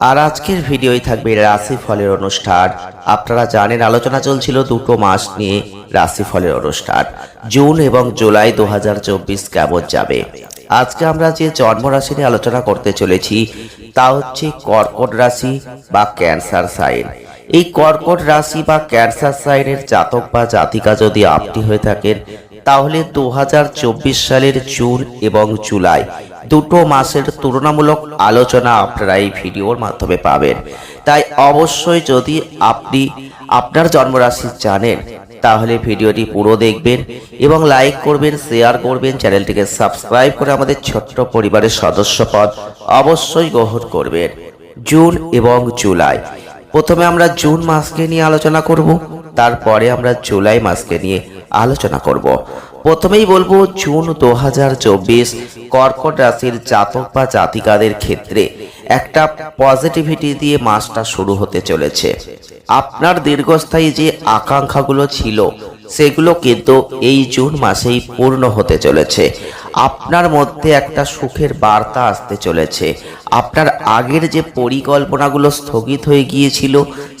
আর আজকের ভিডিওই থাকবে রাশি ফলের অনুষ্ঠান আপনারা জানেন আলোচনা চলছিল দুটো মাস নিয়ে রাশি ফলের অনুষ্ঠান জুন এবং জুলাই দু হাজার চব্বিশ কেমন যাবে? আজকে আমরা যে জন্ম রাশি নিয়ে আলোচনা করতে চলেছি, তা হচ্ছে কর্কট রাশি বা ক্যান্সার সাইন। এই কর্কট রাশি বা ক্যান্সার সাইনের জাতক বা জাতিকা যদি আপনি হয়ে থাকেন, তাহলে দু হাজার চব্বিশ সালের জুন এবং জুলাই দুটো মাসের তুলনামূলক আলোচনা আপনারা এই ভিডিওর মাধ্যমে পাবেন। তাই অবশ্যই যদি আপনি আপনার জন্মরাশি জানেন, তাহলে ভিডিওটি পুরো দেখবেন এবং লাইক করবেন, শেয়ার করবেন, চ্যানেলটিকে সাবস্ক্রাইব করে আমাদের ছোট্ট পরিবারের সদস্যপদ অবশ্যই গ্রহণ করবেন। জুন এবং জুলাই। প্রথমে আমরা জুন মাসকে নিয়ে আলোচনা করব, তারপরে আমরা জুলাই মাসকে নিয়ে আলোচনা করব। প্রথমেই বলব জুন দু হাজার চব্বিশ কর্কট রাশির জাতক বা জাতিকাদের ক্ষেত্রে একটা পজিটিভিটি দিয়ে মাসটা শুরু হতে চলেছে। আপনার দীর্ঘস্থায়ী যে আকাঙ্ক্ষাগুলো ছিল, সেগুলো কিন্তু এই জুন মাসেই পূর্ণ হতে চলেছে। আপনার মধ্যে একটা সুখের বার্তা আসতে চলেছে। আপনার আগের যে পরিকল্পনাগুলো স্থগিত হয়ে গিয়েছিল,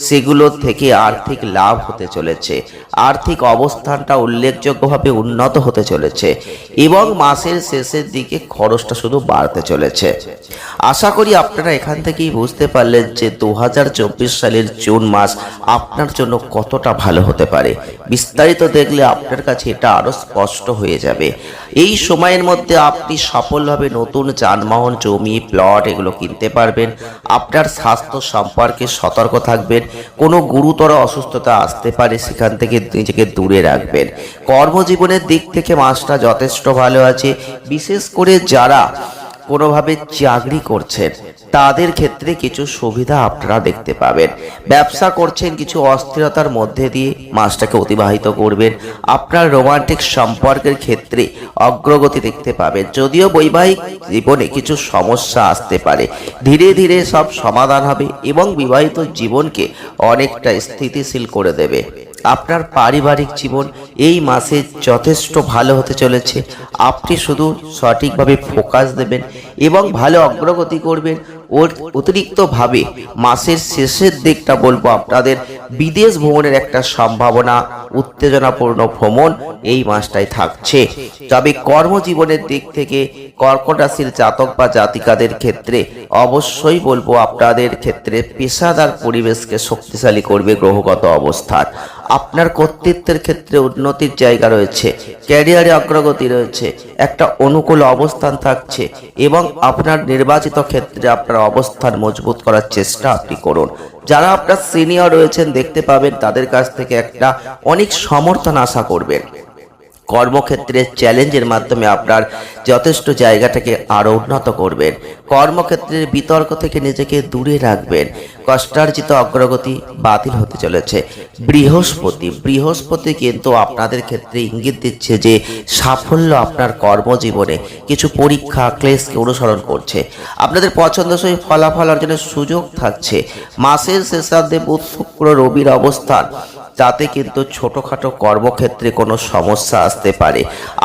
সেগুলো থেকে আর্থিক লাভ হতে চলেছে। আর্থিক অবস্থানটা উল্লেখযোগ্যভাবে উন্নত হতে চলেছে এবং মাসের শেষের দিকে খরচটা শুধু বাড়তে চলেছে। আশা করি আপনারা এখান থেকেই বুঝতে পারলেন যে দু হাজার চব্বিশ সালের জুন মাস আপনার জন্য কতটা ভালো হতে পারে। বিস্তারিত দেখলে আপনার কাছে এটা আরও স্পষ্ট হয়ে যাবে। এই সময়ের মধ্যে আপনি সফলভাবে নতুন যানবাহন, জমি প্লট এগুলো কিনতে পারবেন। আপনার স্বাস্থ্য সম্পর্কে সতর্ক থাকবেন। কোনো গুরুতর অসুস্থতা আসতে পারে, সেখান থেকে নিজেকে দূরে রাখবেন। কর্মজীবনের দিক থেকে মাসটা যথেষ্ট ভালো আছে। বিশেষ করে যারা কোনোভাবে চাকরি করছেন। তাদের ক্ষেত্রে কিছু সুবিধা আপনারা দেখতে পাবেন। ব্যবসা করছেন, কিছু অস্থিরতার মধ্যে দিয়ে মাসটাকে অতিবাহিত করবেন। আপনার রোমান্টিক সম্পর্কের ক্ষেত্রে অগ্রগতি দেখতে পাবেন। যদিও বৈবাহিক জীবনে কিছু সমস্যা আসতে পারে। ধীরে ধীরে সব সমাধান হবে এবং বিবাহিত জীবনকে অনেকটা স্থিতিশীল করে দেবে। আপনার পারিবারিক জীবন এই মাসে যথেষ্ট ভালো হতে চলেছে। আপনি শুধু সঠিকভাবে ফোকাস দেবেন এবং ভালো অগ্রগতি করবেন। ওর অতিরিক্তভাবে মাসের শেষের দিকটা বলব আপনাদের, বিদেশ ভ্রমণের একটা সম্ভাবনা, উত্তেজনাপূর্ণ ভ্রমণ এই মাসটাই থাকছে। তবে কর্মজীবনের দিক থেকে কর্কট রাশির জাতক বা জাতিকাদের ক্ষেত্রে অবশ্যই বলব আপনাদের ক্ষেত্রে পেশাদার পরিবেশকে শক্তিশালী করবে গ্রহগত অবস্থান। আপনার কর্তৃত্বের ক্ষেত্রে উন্নতির জায়গা রয়েছে, ক্যারিয়ারে অগ্রগতি রয়েছে, একটা অনুকূল অবস্থান থাকছে এবং আপনার নির্বাচিত ক্ষেত্রে আপনার অবস্থান মজবুত করার চেষ্টা আপনি করুন। যারা আপনার সিনিয়র রয়েছেন, দেখতে পাবেন তাদের কাছ থেকে একটা অনেক সমর্থন আশা করবেন। কর্মক্ষেত্রে চ্যালেঞ্জের মাধ্যমে আপনার যথেষ্ট জায়গাটাকে আরও উন্নত করবেন। কর্মক্ষেত্রের বিতর্ক থেকে নিজেকে দূরে রাখবেন। কষ্টার্জিত অগ্রগতি বাতিল হতে চলেছে। বৃহস্পতি বৃহস্পতি কিন্তু আপনাদের ক্ষেত্রে ইঙ্গিত দিচ্ছে যে সাফল্য আপনার কর্মজীবনে কিছু পরীক্ষা, ক্লেশকে অনুসরণ করছে। আপনাদের পছন্দসই ফলাফল অর্জনের সুযোগ থাকছে। মাসের শেষার্ধে বুধ, শুক্র, রবির অবস্থান। তাতে কিন্তু ছোটোখাটো কর্মক্ষেত্রে কোনো সমস্যা আসতে পারে।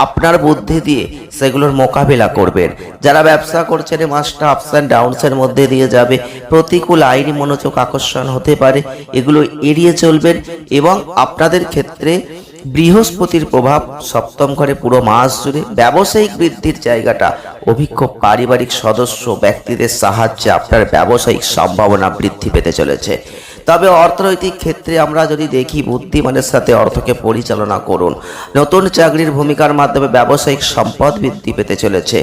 আপনার বুদ্ধি দিয়ে সেগুলোর মোকাবেলা করবেন। যারা ব্যবসা করছেন মাসটা আপস অ্যান্ড ডাউনসের মধ্যে দিয়ে যাবে। প্রতিকূল আইনি মনোযোগ আকর্ষণ হতে পারে। এগুলো এড়িয়ে চলবেন এবং আপনাদের ক্ষেত্রে বৃহস্পতির প্রভাব সপ্তম ঘরে পুরো মাস জুড়ে ব্যবসায়িক বৃদ্ধির জায়গাটা, অভিজ্ঞ পারিবারিক সদস্য, ব্যক্তিদের সাহায্যে আপনার ব্যবসায়িক সম্ভাবনা বৃদ্ধি পেতে চলেছে। তবে অর্থনৈতিক ক্ষেত্রে আমরা যদি দেখি বুদ্ধিমানের সাথে অর্থকে পরিচালনা করুন, নতুন চাকরির ভূমিকার মাধ্যমে ব্যবসায়িক সম্পদ বৃদ্ধি পেতে চলেছে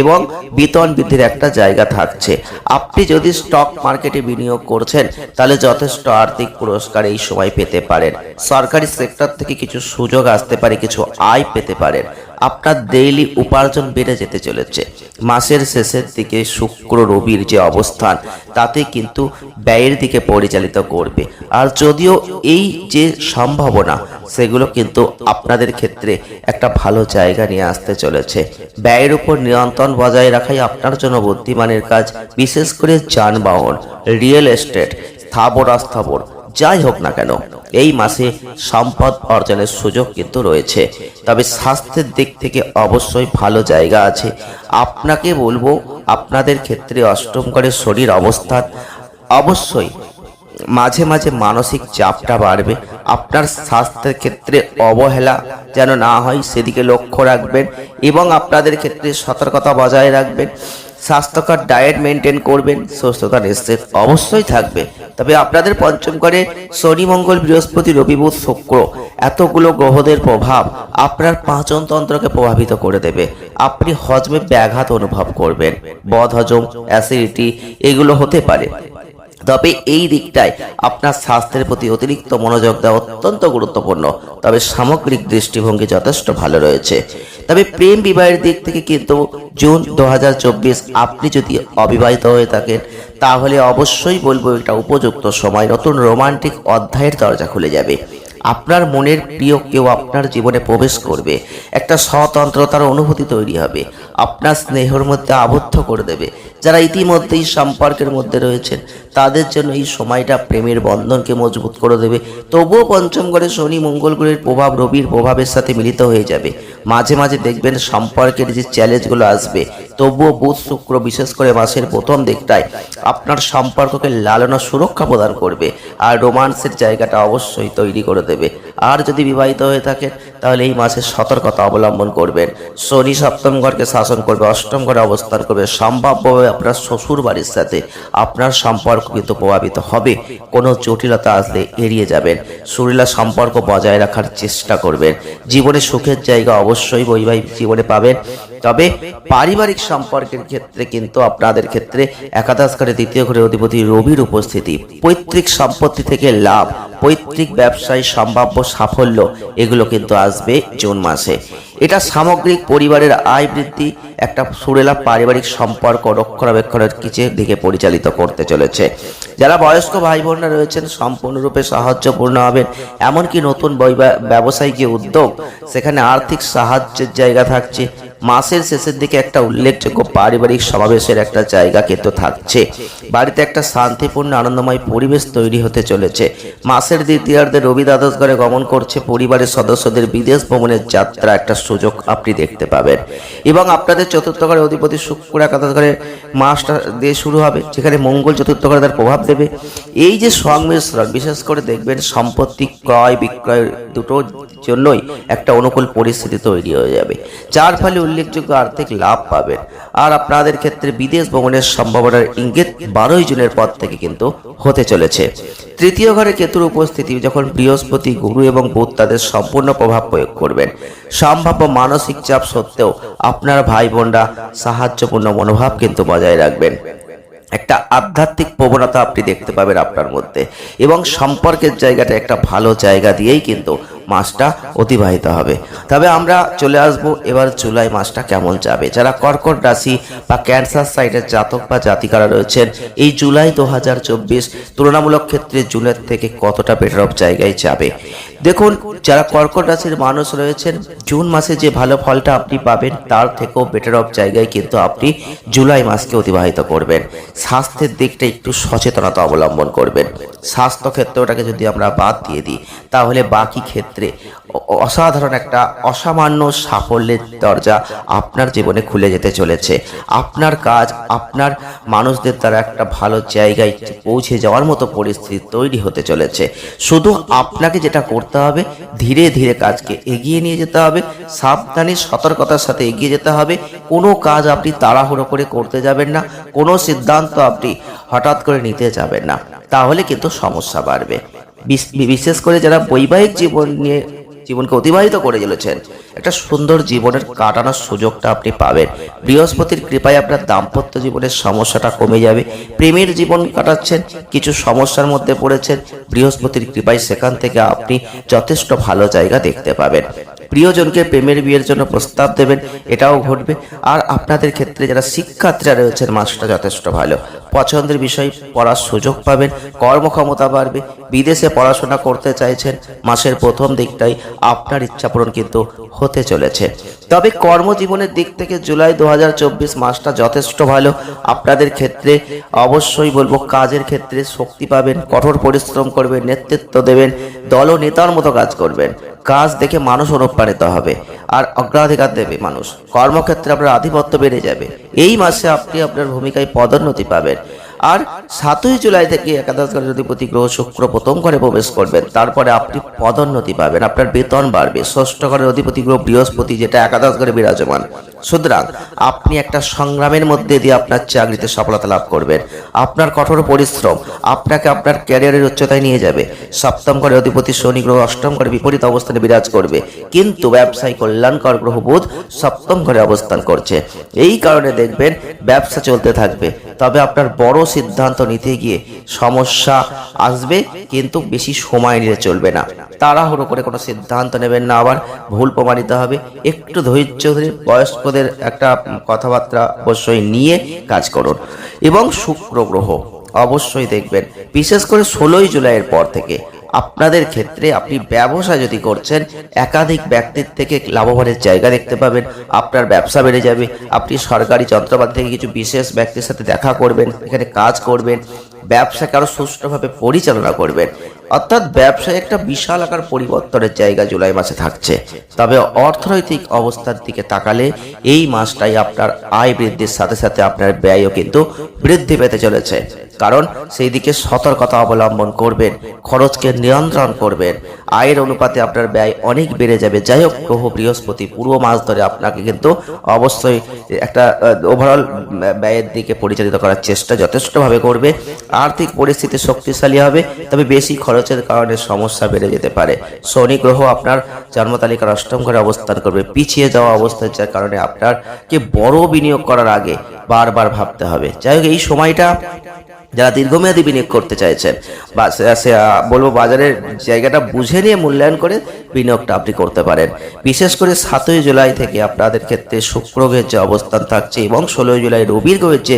এবং বেতন বৃদ্ধির একটা জায়গা থাকছে। আপনি যদি স্টক মার্কেটে বিনিয়োগ করছেন, তাহলে যথেষ্ট আর্থিক পুরস্কার এই সময় পেতে পারেন। সরকারি সেক্টর থেকে কিছু সুযোগ আসতে পারে, কিছু আয় পেতে পারেন। আপনার ডেইলি উপার্জন বেড়ে যেতে চলেছে। মাসের শেষের দিকে শুক্র, রবির যে অবস্থান, তাতে কিন্তু ব্যয়ের দিকে পরিচালিত করবে। আর যদিও এই যে সম্ভাবনা, সেগুলো কিন্তু আপনাদের ক্ষেত্রে একটা ভালো জায়গা নিয়ে আসতে চলেছে। ব্যয়ের উপর নিয়ন্ত্রণ বজায় রাখাই আপনার জন্য বুদ্ধিমানের কাজ, বিশেষ করে যানবাহন রিয়েল এস্টেট স্থাবর অস্থাবর যাই হোক না কেন, এই মাসে সম্পদ অর্জনের সুযোগ কিন্তু রয়েছে। তবে স্বাস্থ্যের দিক থেকে অবশ্যই ভালো জায়গা আছে। আপনাকে বলব, আপনাদের ক্ষেত্রে অষ্টম ঘরের শরীর অবস্থান অবশ্যই মাঝে মাঝে মানসিক চাপটা বাড়বে। আপনার স্বাস্থ্যের ক্ষেত্রে অবহেলা যেন না হয়, সেদিকে লক্ষ্য রাখবেন এবং আপনাদের ক্ষেত্রে সতর্কতা বজায় রাখবেন। স্বাস্থ্যকর ডায়েট মেনটেন করবেন, সুস্থতার নিশ্চিত অবশ্যই থাকবে। তবে আপনাদের পঞ্চম ঘরে শনি, মঙ্গল, বৃহস্পতি, রবি, বুধ, শুক্র, এতগুলো গ্রহদের প্রভাব আপনার পাচন তন্ত্রকে প্রভাবিত করে দেবে। আপনি হজমে ব্যাঘাত অনুভব করবেন। বদ হজম অ্যাসিডিটি এগুলো হতে পারে। তবে এই দিকটায় আপনার স্বাস্থ্যের প্রতি অতিরিক্ত মনোযোগ দেওয়া অত্যন্ত গুরুত্বপূর্ণ। তবে সামগ্রিক দৃষ্টিভঙ্গি যথেষ্ট ভালো রয়েছে। তবে প্রেম বিবাহের দিক থেকে কিন্তু জুন দু হাজার চব্বিশ আপনি যদি অবিবাহিত হয়ে থাকেন, তাহলে অবশ্যই বলব এটা উপযুক্ত সময়। নতুন রোমান্টিক অধ্যায়ের দরজা খুলে যাবে। আপনার মনের প্রিয় কেউ আপনার জীবনে প্রবেশ করবে। একটা স্বতন্ত্রতার অনুভূতি তৈরি হবে। আপনার স্নেহর মধ্যে আবদ্ধ করে দেবে। যারা ইতিমধ্যেই সম্পর্কের মধ্যে রয়েছেন তাদের জন্য এই সময়টা প্রেমের বন্ধনকে মজবুত করে দেবে। তবুও পঞ্চম ঘরে শনি মঙ্গল গ্রহের প্রভাব রবির প্রভাবের সাথে মিলিত হয়ে যাবে। মাঝে মাঝে দেখবেন সম্পর্কের যে চ্যালেঞ্জগুলো আসবে, তবুও বুধ শুক্র বিশেষ করে মাসের প্রথম দিকটায় আপনার সম্পর্ককে লালনা সুরক্ষা প্রদান করবে। আর রোমান্সের জায়গাটা অবশ্যই তৈরি করে দেবে। আর যদি বিবাহিত হয়ে থাকেন তাহলে এই মাসে সতর্কতা অবলম্বন করবেন। শনি সপ্তম ঘরকে শাসন করবে, অষ্টম ঘরে অবস্থান করবে। সম্ভাব্যভাবে আপনার শ্বশুর বাড়ির সাথে আপনার সম্পর্ক কিন্তু প্রভাবিত হবে। কোনো জটিলতা আসলে এড়িয়ে যাবেন। সুরিলা সম্পর্ক বজায় রাখার চেষ্টা করবেন। জীবনে সুখের জায়গা অবশ্যই বৈবাহিক জীবনে পাবেন। তবে পারিবারিক সম্পর্কের ক্ষেত্রে কিন্তু আপনাদের ক্ষেত্রে একাদশ ঘরে দ্বিতীয় ঘরে অধিপতি রবির উপস্থিতি, পৈতৃক সম্পত্তি থেকে লাভ, পৈতৃক ব্যবসায় সম্ভাব্য সাফল্য, এগুলো কিন্তু আসবে জুন মাসে। এটা সামগ্রিক পরিবারের আয় বৃদ্ধি, একটা সুরেলা পারিবারিক সম্পর্ক রক্ষণাবেক্ষণের কিছু দিকে পরিচালিত করতে চলেছে। যারা বয়স্ক ভাই বোনরা রয়েছেন, সম্পূর্ণরূপে সাহায্যপূর্ণ হবেন। এমনকি নতুন ব্যবসায়িক উদ্যোগ, সেখানে আর্থিক সাহায্যের জায়গা থাকছে। মাসের শেষের দিকে একটা উল্লেখযোগ্য পারিবারিক সমাবেশের একটা জায়গা কিন্তু থাকছে। বাড়িতে একটা শান্তিপূর্ণ, আনন্দময় পরিবেশ তৈরি হতে চলেছে। মাসের দ্বিতীয়ার্ধে রবি দ্বাদশ ঘরে গমন করছে পরিবারের সদস্যদের বিদেশ ভ্রমণের যাত্রা একটা সুযোগ আপনি দেখতে পাবেন। এবং আপনাদের চতুর্থ ঘরে অধিপতি শুক্র একাদশ ঘরে মাসটা দিয়ে শুরু হবে, যেখানে মঙ্গল চতুর্থ ঘরে তার প্রভাব দেবে। এই যে সংমিশ্রণ, বিশেষ করে দেখবেন সম্পত্তি ক্রয় বিক্রয় দুটোর জন্যই একটা অনুকূল পরিস্থিতি তৈরি হয়ে যাবে। যার ফলে উল্লেখযোগ্য আর্থিক লাভ পাবেন। আর আপনাদের ক্ষেত্রে বিদেশ ভ্রমণের সম্ভাবনার ইঙ্গিত বারোই জুনের পর থেকে কিন্তু হতে চলেছে। তৃতীয় ঘরে কেতুর উপস্থিতি যখন বৃহস্পতি, গুরু এবং বুধ তাদের সম্পূর্ণ প্রভাব প্রয়োগ করবেন। সম্ভাব্য মানসিক চাপ সত্ত্বেও আপনার ভাই বোনরা সাহায্যপূর্ণ মনোভাব কিন্তু বজায় রাখবেন। একটা আধ্যাত্মিক প্রবণতা আপনি দেখতে পাবেন আপনার মধ্যে। এবং সম্পর্কের জায়গাটা একটা ভালো জায়গা দিয়েই কিন্তু মাসটা অতিবাহিত হবে। তবে আমরা চলে আসব এবার জুলাই মাসটা কেমন যাবে? যারা কর্কট রাশি বা ক্যান্সার সাইডের জাতক বা জাতিকারা রয়েছেন, এই জুলাই দু হাজার চব্বিশ তুলনামূলক ক্ষেত্রে জুনের থেকে কতটা বেটার অফ জায়গায় যাবে? দেখুন, যারা কর্কট রাশির মানুষ রয়েছেন, জুন মাসে যে ভালো ফলটা আপনি পাবেন, তার থেকেও বেটার অফ জায়গায় কিন্তু আপনি জুলাই মাসকে অতিবাহিত করবেন। স্বাস্থ্যের দিকটা একটু সচেতনতা অবলম্বন করবেন। স্বাস্থ্য ক্ষেত্রটাকে যদি আমরা বাদ দিয়ে দিই, তাহলে বাকি ক্ষেত্রে অসাধারণ একটা অসামান্য সাফল্যের দরজা আপনার জীবনে খুলে যেতে চলেছে। আপনার কাজ, আপনার মানুষদের দ্বারা একটা ভালো জায়গায় পৌঁছে যাওয়ার মতো পরিস্থিতি তৈরি হতে চলেছে। শুধু আপনাকে যেটা করতে হবে, ধীরে ধীরে কাজকে এগিয়ে নিয়ে যেতে হবে, সাবধানে, সতর্কতার সাথে এগিয়ে যেতে হবে। কোনো কাজ আপনি তাড়াহুড়ো করে করতে যাবেন না, কোনো সিদ্ধান্ত আপনি হঠাৎ করে নিতে যাবেন না। তাহলে কিন্তু সমস্যা বাড়বে। বিশ- বিশেষ করে যারা বৈবাহিক জীবন নিয়ে জীবনকে অতিবাহিত করে চলেছেন। একটা সুন্দর জীবনের কাটানোর সুযোগটা আপনি পাবেন। বৃহস্পতির কৃপায় আপনার দাম্পত্য জীবনের সমস্যাটা কমে যাবে। প্রেমের জীবন কাটাচ্ছেন, কিছু সমস্যার মধ্যে পড়েছেন। বৃহস্পতির কৃপায় সেখান থেকে আপনি যথেষ্ট ভালো জায়গা দেখতে পাবেন। প্রিয়জনকে প্রেমের বিয়ের জন্য প্রস্তাব দেবেন, এটাও ঘটবে। আর আপনাদের ক্ষেত্রে যারা শিক্ষার্থীরা রয়েছেন মাসটা যথেষ্ট ভালো। পছন্দের বিষয় পড়ার সুযোগ পাবেন, কর্মক্ষমতা বাড়বে, বিদেশে পড়াশোনা করতে চাইছেন, মাসের প্রথম দিকটাই আপনার ইচ্ছা পূরণ কিন্তু হতে চলেছে। তবে কর্মজীবনের দিক থেকে জুলাই দু হাজার চব্বিশ মাসটা যথেষ্ট ভালো। আপনাদের ক্ষেত্রে অবশ্যই বলব, কাজের ক্ষেত্রে শক্তি পাবেন, কঠোর পরিশ্রম করবেন, নেতৃত্ব দেবেন দল ও নেতার মতো কাজ করবেন। কাজ দেখে মানুষ অনুপ্রাণিত হবে, আর অগ্রাধিকার দেবে মানুষ। কর্মক্ষেত্রে আপনার আধিপত্য বেড়ে যাবে। এই মাসে আপনি আপনার ভূমিকায় পদোন্নতি পাবেন। আর সাতই জুলাই থেকে একাদশ ঘরের অধিপতি গ্রহ শুক্র প্রথম ঘরে প্রবেশ করবেন। তারপরে আপনি পদোন্নতি পাবেন। আপনার বেতন বাড়বে। ষষ্ঠ ঘরের অধিপতি গ্রহ বৃহস্পতি, যেটা একাদশ ঘরে বিরাজমান। সুতরাং আপনি একটা সংগ্রামের মধ্যে দিয়ে আপনার চাকরিতে সফলতা লাভ করবেন। আপনার কঠোর পরিশ্রম আপনাকে আপনার ক্যারিয়ারের উচ্চতায় নিয়ে যাবে। সপ্তম ঘরে অধিপতি শনি গ্রহ অষ্টম ঘরে বিপরীত অবস্থানে বিরাজ করবে। কিন্তু ব্যবসায়ী কল্যাণকর গ্রহ বুধ সপ্তম ঘরে অবস্থান করছে। এই কারণে দেখবেন ব্যবসা চলতে থাকবে। তবে আপনার বড় সিদ্ধান্ত নিতে গিয়ে সমস্যা আসবে, কিন্তু বেশি সময় নিয়ে চলবে না। তাড়াহুড়ো করে কোনো সিদ্ধান্ত নেবেন না আবার, ভুল প্রমাণিত হবে। একটু ধৈর্য ধরে বয়স্কদের একটা কথাবার্তা অবশ্যই নিয়ে কাজ করুন। এবং শুক্র গ্রহ, অবশ্যই দেখবেন, বিশেষ করে ষোলোই জুলাইয়ের পর থেকে। আপনাদের ক্ষেত্রে আপনি ব্যবসা যদি করছেন, একাধিক ব্যক্তির থেকে লাভবানের জায়গা দেখতে পাবেন, আপনার ব্যবসা বেড়ে যাবে, আপনি সরকারি যন্ত্রপাতি থেকে কিছু বিশেষ ব্যক্তির সাথে দেখা করবেন, এখানে কাজ করবেন ব্যবসাকে আরও সুষ্ঠুভাবে পরিচালনা করবেন। অর্থাৎ ব্যবসায় একটা বিশাল আকার পরিবর্তনের জায়গা জুলাই মাসে থাকছে। তবে অর্থনৈতিক অবস্থার দিকে তাকালে এই মাসটাই আপনার আয় বৃদ্ধির সাথে সাথে আপনার ব্যয়ও কিন্তু বৃদ্ধি পেতে চলেছে। কারণ সেই দিকে সতর্কতা অবলম্বন করবেন, খরচকে নিয়ন্ত্রণ করবেন। আয়ের অনুপাতে আপনার ব্যয় অনেক বেড়ে যাবে। যাই হোক, গ্রহ, বৃহস্পতি পূর্ব মাস ধরে আপনাকে কিন্তু অবশ্যই একটা ওভারঅল ব্যয়ের দিকে পরিচালিত করার চেষ্টা যথেষ্টভাবে করবে। আর্থিক পরিস্থিতি শক্তিশালী হবে, তবে বেশি খরচের কারণে সমস্যা বেড়ে যেতে পারে। শনি গ্রহ আপনার জন্মতালিকার অষ্টম ঘরে অবস্থান করবে। পিছিয়ে যাওয়া অবস্থা যার কারণে আপনার কে বড় বিনিয়োগ করার আগে বারবার ভাবতে হবে। যাই হোক, এই সময়টা যারা দীর্ঘমেয়াদী বিনিয়োগ করতে চাইছেন বা বলব বাজারের জায়গাটা বুঝে নিয়ে মূল্যায়ন করে বিনিয়োগটা আপনি করতে পারেন। বিশেষ করে সাতই জুলাই থেকে আপনাদের ক্ষেত্রে শুক্র গ্রহের যে অবস্থান থাকছে এবং ষোলোই জুলাই রবির গ্রহের যে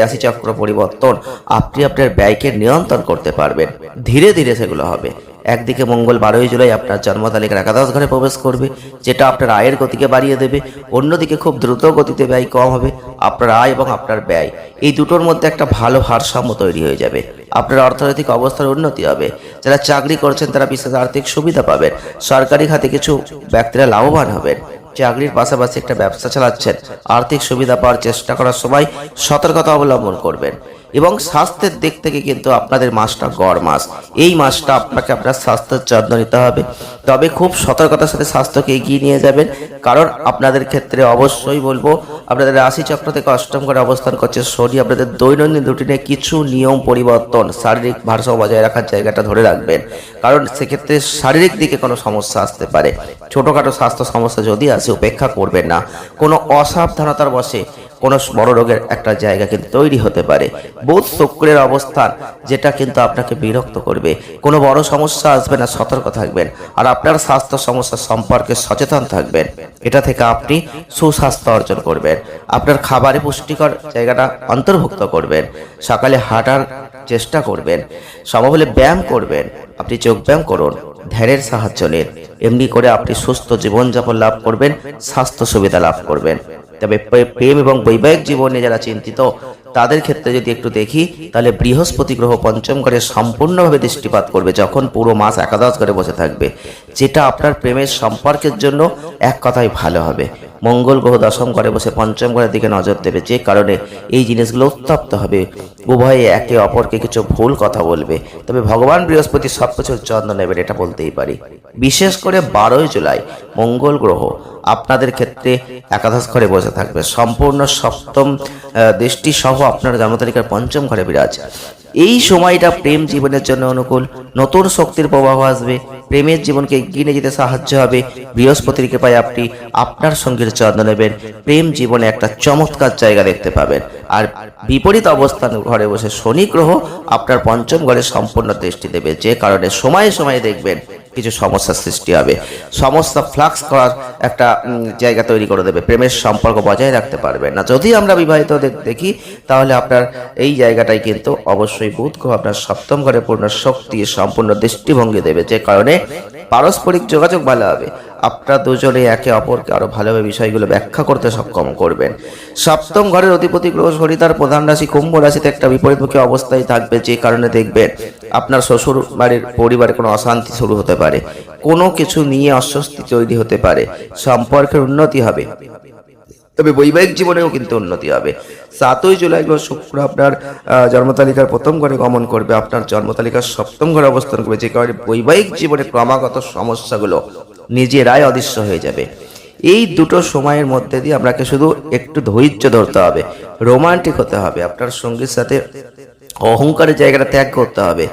রাশিচক্র পরিবর্তন, আপনি আপনার ব্যয়কে নিয়ন্ত্রণ করতে পারবেন। ধীরে ধীরে সেগুলো হবে। একদিকে মঙ্গল বারোই জুলাই আপনার জন্ম তালিকার একাদশ ঘরে প্রবেশ করবে, যেটা আপনার আয়ের গতিকে বাড়িয়ে দেবে, অন্যদিকে খুব দ্রুত গতিতে ব্যয় কম হবে আপনার আয় এবং আপনার ব্যয়। এই দুটোর মধ্যে একটা ভালো ভারসাম্য তৈরি হয়ে যাবে। আপনার অর্থনৈতিক অবস্থার উন্নতি হবে। যারা চাকরি করছেন, তারা বিশেষ আর্থিক সুবিধা পাবেন। সরকারি খাতে কিছু ব্যক্তিরা লাভবান হবেন। চাকরির পাশাপাশি একটা ব্যবসা চালাচ্ছেন। আর্থিক সুবিধা পাওয়ার চেষ্টা করার সময় সতর্কতা অবলম্বন করবেন। এবং স্বাস্থ্যের দিক থেকে কিন্তু আপনাদের মাসটা গড় মাস। এই মাসটা আপনাকে আপনার স্বাস্থ্যের যত্ন নিতে হবে। তবে খুব সতর্কতার সাথে স্বাস্থ্যকে এগিয়ে নিয়ে যাবেন। কারণ আপনাদের ক্ষেত্রে অবশ্যই বলব, আপনাদের রাশি চক্র থেকে অষ্টম করে অবস্থান করছে শনি। আপনাদের দৈনন্দিন রুটিনে কিছু নিয়ম পরিবর্তন, শারীরিক ভারসাম্য বজায় রাখার জায়গাটা ধরে রাখবেন। কারণ সেক্ষেত্রে শারীরিক দিকে কোনো সমস্যা আসতে পারে। ছোটোখাটো স্বাস্থ্য সমস্যা যদি আসে, উপেক্ষা করবেন না। কোনো অসাবধানতার বসে কোনো বড় রোগের একটা জায়গা কিন্তু তৈরি হতে পারে। বোধ শুক্রের অবস্থান, যেটা কিন্তু আপনাকে বিরক্ত করবে। কোনো বড় সমস্যা আসবে না, সতর্ক থাকবেন। আর আপনার স্বাস্থ্য সমস্যা সম্পর্কে সচেতন থাকবেন। এটা থেকে আপনি সুস্বাস্থ্য অর্জন করবেন। আপনার খাবারে পুষ্টিকর জায়গাটা অন্তর্ভুক্ত করবেন। সকালে হাঁটার চেষ্টা করবেন। সম্ভব হলে ব্যায়াম করবেন। আপনি যোগ ব্যায়াম করুন। ধ্যানের সাহায্য নিন। এমনি করে আপনি সুস্থ জীবনযাপন লাভ করবেন, স্বাস্থ্য সুবিধা লাভ করবেন। তবে প্রেম এবং বৈবাহিক জীবনে যারা চিন্তিত, তাদের ক্ষেত্রে যদি একটু দেখি, তাহলে বৃহস্পতি গ্রহ পঞ্চম ঘরে সম্পূর্ণভাবে দৃষ্টিপাত করবে যখন পুরো মাস একাদশ ঘরে বসে থাকবে, যেটা আপনার প্রেমের সম্পর্কের জন্য এক কথায় ভালো হবে। মঙ্গল গ্রহ দশম ঘরে বসে পঞ্চম ঘরের দিকে নজর দেবে। যে কারণে এই জিনিসগুলো উত্তপ্ত হবে। উভয়ে একে অপরকে কিছু ভুল কথা বলবে। তবে ভগবান বৃহস্পতি সব কিছুর যত্ন নেবেন, এটা বলতেই পারি। বিশেষ করে বারোই জুলাই, মঙ্গল গ্রহ আপনাদের ক্ষেত্রে একাদশ ঘরে বসে থাকবে। সম্পূর্ণ সপ্তম দৃষ্টি সহ আপনার জন্মতালিকার পঞ্চম ঘরে বিরাজ। এই সময়টা প্রেম জীবনের জন্য অনুকূল। নতুন শক্তির প্রবাহ আসবে। প্রেমের জীবনকে এগিয়ে নিয়ে যেতে সাহায্য হবে। বৃহস্পতির কৃপায় আপনি আপনার সঙ্গীর যত্ন নেবেন। প্রেম জীবনে একটা চমৎকার জায়গা দেখতে পাবেন। আর বিপরীত অবস্থান ঘরে বসে শনি গ্রহ আপনার পঞ্চম ঘরে সম্পূর্ণ দৃষ্টি দেবে। যে কারণে সময়ে সময়ে দেখবেন কিছু সমস্যার সৃষ্টি হবে। সমস্যা ফ্লাক্স করার একটা জায়গা তৈরি করে দেবে। প্রেমের সম্পর্ক বজায় রাখতে পারবে না। যদি আমরা বিবাহিত দেখি, তাহলে আপনার এই জায়গাটাই কিন্তু অবশ্যই বুধ গ্রহ আপনার সপ্তম ঘরে পূর্ণ শক্তি, সম্পূর্ণ দৃষ্টিভঙ্গি দেবে। যে কারণে পারস্পরিক যোগাযোগ ভালো হবে। আপনারা দুজনে একে অপরকে আরও ভালোভাবে বিষয়গুলো ব্যাখ্যা করতে সক্ষম করবেন। সপ্তম ঘরের অধিপতি গ্রহ শনি প্রধান রাশি কুম্ভ রাশিতে একটা বিপরীতমুখী অবস্থায় থাকবে, যে কারণে দেখবেন আপনার শ্বশুর বাড়ির পরিবারে কোনো অশান্তি শুরু হতে পারে। কোনো কিছু নিয়ে অস্বস্তি তৈরি হতে পারে। সম্পর্কের উন্নতি হবে। তবে বৈবাহিক জীবনেও কিন্তু উন্নতি হবে। সাতই জুলাই গ্রহ শুক্র আপনার জন্মতালিকার প্রথম ঘরে গমন করবে। আপনার জন্মতালিকার সপ্তম ঘরে অবস্থান করবে। যে কারণে বৈবাহিক জীবনে ক্রমাগত সমস্যাগুলো নিজেরাই অদৃশ্য হয়ে যাবে। এই দুটো সময়ের মধ্যে দিয়ে আপনাকে শুধু একটু ধৈর্য ধরতে হবে, রোমান্টিক হতে হবে, আপনার সঙ্গীর সাথে অহংকারের জায়গাটা ত্যাগ করতে হবে।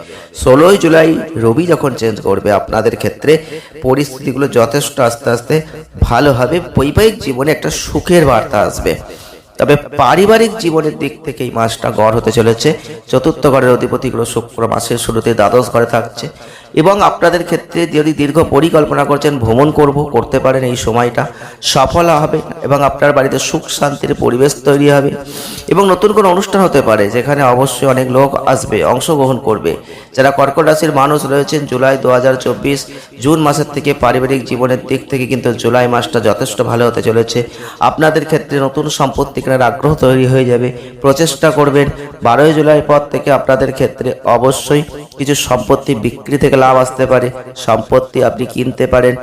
ষোলোই জুলাই রবি যখন চেঞ্জ করবে, আপনাদের ক্ষেত্রে পরিস্থিতিগুলো যথেষ্ট আস্তে আস্তে ভালোভাবে বৈবাহিক জীবনে একটা সুখের বার্তা আসবে। তবে পারিবারিক জীবনের দিক থেকে এই মাসটা গড় হতে চলেছে। চতুর্থ ঘরের অধিপতি গ্রহ শুক্র মাসের শুরুতে দ্বাদশ ঘরে থাকছে এবং আপনাদের ক্ষেত্রে যদি দীর্ঘ পরিকল্পনা করছেন, ভ্রমণ করব, করতে পারেন এই সময়টা সফল হবে এবং আপনার বাড়িতে সুখ শান্তির পরিবেশ তৈরি হবে এবং নতুন কোনো অনুষ্ঠান হতে পারে যেখানে অবশ্যই অনেক লোক আসবে, অংশগ্রহণ করবে। যারা কর্কট রাশির মানুষ রয়েছেন, জুলাই দু হাজার চব্বিশ জুন মাসের থেকে পারিবারিক জীবনের দিক থেকে কিন্তু জুলাই মাসটা যথেষ্ট ভালো হতে চলেছে। আপনাদের ক্ষেত্রে নতুন সম্পত্তি কেনার আগ্রহ তৈরি হয়ে যাবে। প্রচেষ্টা করবেন। বারোই জুলাই পর থেকে আপনাদের ক্ষেত্রে অবশ্যই কিছু সম্পত্তি বিক্রি থেকে লাভ আসতে পারে। সম্পত্তি আপনি কিনতে পারেন।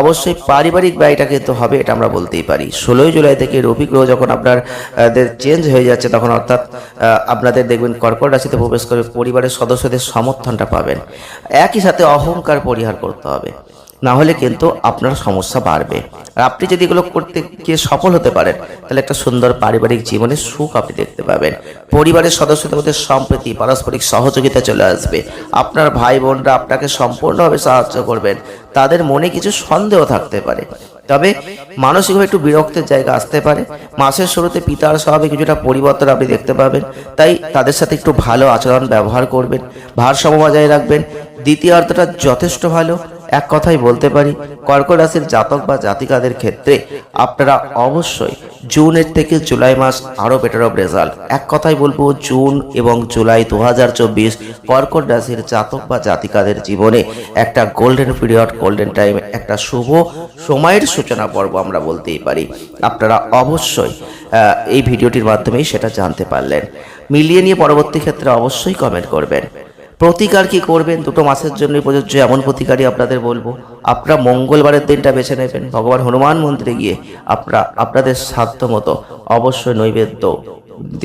অবশ্যই পারিবারিক ব্যয়টা কিন্তু হবে, এটা আমরা বলতেই পারি। ষোলোই জুলাই থেকে রবি গ্রহ যখন আপনার চেঞ্জ হয়ে যাচ্ছে, তখন অর্থাৎ আপনাদের দেখবেন কর্কট রাশিতে প্রবেশ করে পরিবারের সদস্যদের সমর্থনটা পাবেন। একই সাথে অহংকার পরিহার করতে হবে। না হলে কিন্তু আপনার সমস্যা বাড়বে। আর আপনি যদি এগুলো করতে গিয়ে সফল হতে পারেন, তাহলে একটা সুন্দর পারিবারিক জীবনে সুখ আপনি দেখতে পাবেন। পরিবারের সদস্যদের মধ্যে সম্প্রীতি, পারস্পরিক সহযোগিতা চলে আসবে। আপনার ভাই বোনরা আপনাকে সম্পূর্ণভাবে সাহায্য করবেন। তাদের মনে কিছু সন্দেহ থাকতে পারে। তবে মানসিকভাবে একটু বিরক্তের জায়গা আসতে পারে। মাসের শুরুতে পিতার স্বভাবে কিছুটা পরিবর্তন আপনি দেখতে পাবেন। তাই তাদের সাথে একটু ভালো আচরণ ব্যবহার করবেন। ভারসাম্য বজায় রাখবেন। দ্বিতীয়ার্ধটা যথেষ্ট ভালো। এক কথাই বলতে পারি, কর্কট রাশির জাতক বা জাতিকাদের ক্ষেত্রে আপনারা অবশ্যই জুনের থেকে জুলাই মাস আরও বেটার অফ রেজাল্ট এক কথাই বলব, জুন এবং জুলাই দু হাজার চব্বিশ কর্কট রাশির জাতক বা জাতিকাদের জীবনে একটা গোল্ডেন পিরিয়ড গোল্ডেন টাইম একটা শুভ সময়ের সূচনা পর্ব আমরা বলতেই পারি। আপনারা অবশ্যই এই ভিডিওটির মাধ্যমেই সেটা জানতে পারলেন। মিলিয়ে নিয়ে পরবর্তী ক্ষেত্রে অবশ্যই কমেন্ট করবেন। প্রতিকার কি করবেন? দুটো মাসের জন্য প্রযোজ্য এমন প্রতিকারই আপনাদের বলব। আপনারা মঙ্গলবারের দিনটা বেছে নেবেন। ভগবান হনুমান মন্দিরে গিয়ে আপনারা আপনাদের সাধ্য মতো অবশ্যই নৈবেদ্য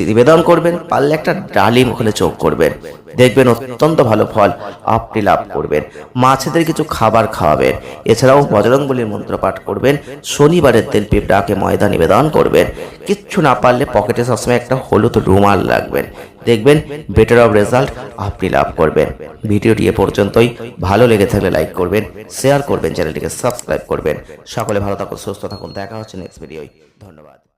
নিবেদন করবেন, পারলে একটা ডালিম ওখানে চোখ করবেন। দেখবেন অত্যন্ত ভালো ফল আপনি লাভ করবেন। মাছেদের কিছু খাবার খাওয়াবেন। এছাড়াও বজরংবলীর মন্ত্র পাঠ করবেন। শনিবারের দিন পিঁপড়াকে ময়দা নিবেদন করবেন। কিচ্ছু না পারলে পকেটে সবসময় একটা হলুদ রুমাল রাখবেন। দেখবেন বেটার অফ রেজাল্ট আপনি লাভ করবেন। ভিডিওটি এ পর্যন্তই। ভালো লেগে থাকলে লাইক করবেন শেয়ার করবেন চ্যানেলটিকে সাবস্ক্রাইব করবেন। সকলে ভালো থাকুন, সুস্থ থাকুন। দেখা হচ্ছে নেক্সট ভিডিওয় ধন্যবাদ।